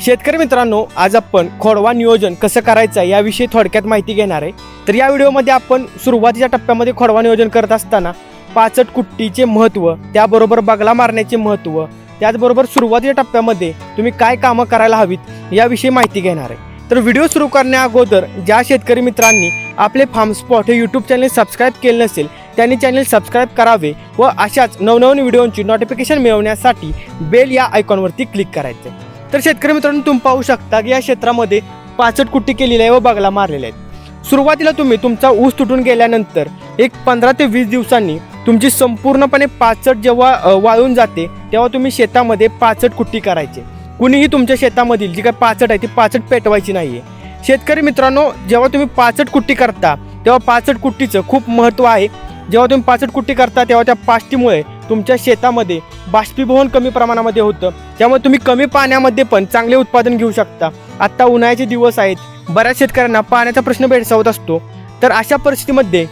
शेतकरी मित्रांनो आज आपण खोडवा नियोजन कसं करायचं याविषयी थोडक्यात माहिती घेणार आहे. तर या व्हिडिओमध्ये आपण सुरुवातीच्या टप्प्यामध्ये खोडवा नियोजन करत असताना पाचट कुट्टीचे महत्त्व त्याबरोबर बगला मारण्याचे महत्त्व त्याचबरोबर सुरुवातीच्या टप्प्यामध्ये तुम्ही काय कामं करायला हवीत याविषयी माहिती घेणार आहे. तर व्हिडिओ सुरू करण्या अगोदर ज्या शेतकरी मित्रांनी आपले फार्म स्पॉट हे यूट्यूब चॅनल सबस्क्राईब केले नसेल त्यांनी चॅनल सबस्क्राईब करावे व अशाच नवनवीन व्हिडिओंची नोटिफिकेशन मिळवण्यासाठी बेल या आयकॉनवरती क्लिक करायचे तर शेतकरी मित्रांनो तुम्ही पाहू शकता की या क्षेत्रामध्ये पाचट कुट्टी केलेली आहे व बगला मारलेल्या आहेत. सुरुवातीला तुम्ही तुमचा ऊस तुटून गेल्यानंतर एक पंधरा ते वीस दिवसांनी तुमची संपूर्णपणे पाचट जेव्हा वाळून जाते तेव्हा तुम्ही शेतामध्ये पाचट कुट्टी करायची. कुणीही तुमच्या शेतामधील जी काही पाचट आहे ती पाचट पेटवायची नाही आहे शेतकरी मित्रांनो जेव्हा तुम्ही पाचट कुट्टी करता तेव्हा पाचट कुट्टीचं खूप महत्त्व आहे. जेव्हा तुम्ही पाचट कुट्टी करता तेव्हा त्या पाष्टीमुळे तुमच्या शेतामध्ये बाष्पीभवन कमी प्रमाणामध्ये होतं. त्यामुळे तुम्ही कमी पाण्यामध्ये पण चांगले उत्पादन घेऊ शकता. आत्ता उन्हाळ्याचे दिवस आहेत. बऱ्याच शेतकऱ्यांना पाण्याचा प्रश्न भेडसावत असतो. तर अशा परिस्थितीमध्ये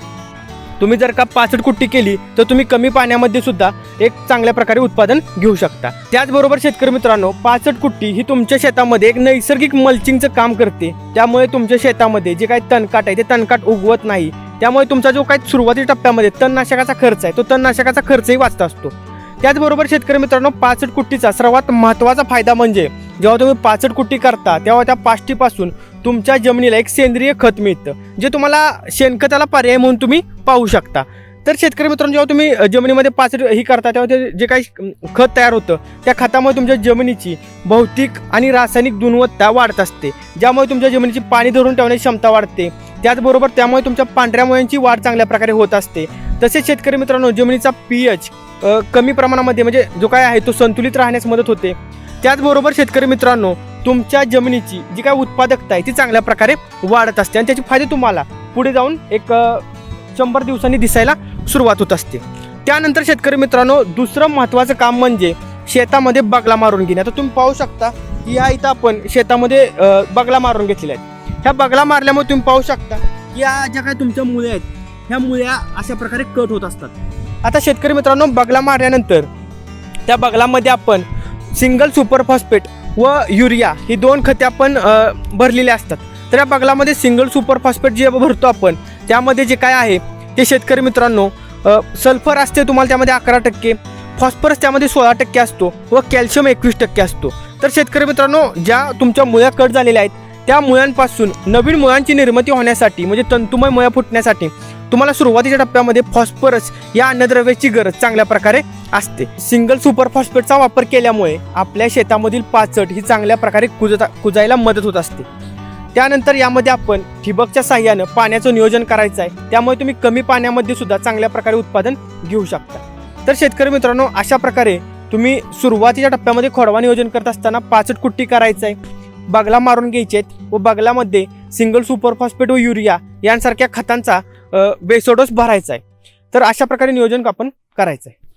तुम्ही जर का पाचट कुट्टी केली तर तुम्ही कमी पाण्यामध्ये सुद्धा एक चांगल्या प्रकारे उत्पादन घेऊ शकता. त्याचबरोबर शेतकरी मित्रांनो पाचट कुट्टी ही तुमच्या शेतामध्ये एक नैसर्गिक मल्चिंगचं काम करते. त्यामुळे तुमच्या शेतामध्ये जे काही तणकाट आहे ते तणकाट उगवत नाही. त्यामुळे तुमचा जो काही सुरुवाती टप्प्यामध्ये तणनाशकाचा खर्च आहे तो तणनाशकाचा खर्चही वाचत असतो. त्याचबरोबर शेतकरी मित्रांनो पाचट कुट्टीचा सर्वात महत्त्वाचा फायदा म्हणजे जेव्हा तुम्ही पाचट कुट्टी करता तेव्हा त्या पाष्टीपासून तुमच्या जमिनीला एक सेंद्रिय खत मिळतं जे तुम्हाला शेणखताला पर्याय म्हणून तुम्ही पाहू शकता. तर शेतकरी मित्रांनो जेव्हा तुम्ही जमिनीमध्ये पाचट ही करता तेव्हा ते जे काही खत तयार होतं त्या खतामुळे तुमच्या जमिनीची भौतिक आणि रासायनिक गुणवत्ता वाढत असते. ज्यामुळे तुमच्या जमिनीची पाणी धरून ठेवण्याची क्षमता वाढते. त्याचबरोबर त्यामुळे तुमच्या पांढऱ्या मुळ्यांची वाढ चांगल्या प्रकारे होत असते. तसेच शेतकरी मित्रांनो जमिनीचा पी एच कमी प्रमाणामध्ये म्हणजे जो काय आहे तो संतुलित राहण्यास मदत होते. त्याचबरोबर शेतकरी मित्रांनो तुमच्या जमिनीची जी काय उत्पादकता आहे ती चांगल्या प्रकारे वाढत असते आणि त्याचे फायदे तुम्हाला पुढे जाऊन एक शंभर दिवसांनी दिसायला सुरुवात होत असते. त्यानंतर शेतकरी मित्रांनो दुसरं महत्त्वाचं काम म्हणजे शेतामध्ये बगला मारून घेणे. आता तुम्ही पाहू शकता की ह्या इथं आपण शेतामध्ये बगला मारून घेतलेल्या आहेत ह्या बगला मारल्यामुळे तुम्ही पाहू शकता. की या ज्या काही तुमच्या मुळे आहेत ह्या मुळ्या अशा प्रकारे कट होत असतात. आता शेतकरी मित्रांनो बगला मारल्यानंतर त्या बगलामध्ये आपण सिंगल सुपर फॉस्फेट व युरिया ही दोन खते आपण भरलेली असतात. तर या बगलामध्ये सिंगल सुपर फॉस्फेट जे भरतो आपण त्यामध्ये जे काय आहे ते शेतकरी मित्रांनो सल्फर असते तुम्हाला त्यामध्ये अकरा टक्के फॉस्फरस त्यामध्ये सोळा टक्के असतो व कॅल्शियम एकवीस टक्के असतो. तर शेतकरी मित्रांनो ज्या तुमच्या मुळ्या कट झालेल्या आहेत त्या मुळांपासून नवीन मुळांची निर्मिती होण्यासाठी म्हणजे तंतुमय मुळ्या फुटण्यासाठी तुम्हाला सुरुवातीच्या टप्प्यामध्ये फॉस्फरस या अन्नद्रव्याची गरज चांगल्या प्रकारे असते. सिंगल सुपर फॉस्फेटचा वापर केल्यामुळे आपल्या शेतामधील पाचट ही चांगल्या प्रकारे कुजता कुजायला मदत होत असते. त्यानंतर यामध्ये आपण ठिबकच्या साह्यानं पाण्याचं नियोजन करायचं आहे. त्यामुळे तुम्ही कमी पाण्यामध्ये सुद्धा चांगल्या प्रकारे उत्पादन घेऊ शकता. तर शेतकरी मित्रांनो अशा प्रकारे तुम्ही सुरुवातीच्या टप्प्यामध्ये खोडवा नियोजन करत असताना पाचट कुट्टी करायचं आहे. बगला मारून घ्यायचे आहेत व बगलामध्ये सिंगल सुपर फॉस्फेट व युरिया यांसारख्या खतांचा बेसोडोस भरायचा आहे. तर अशा प्रकारे नियोजन आपण करायचं आहे.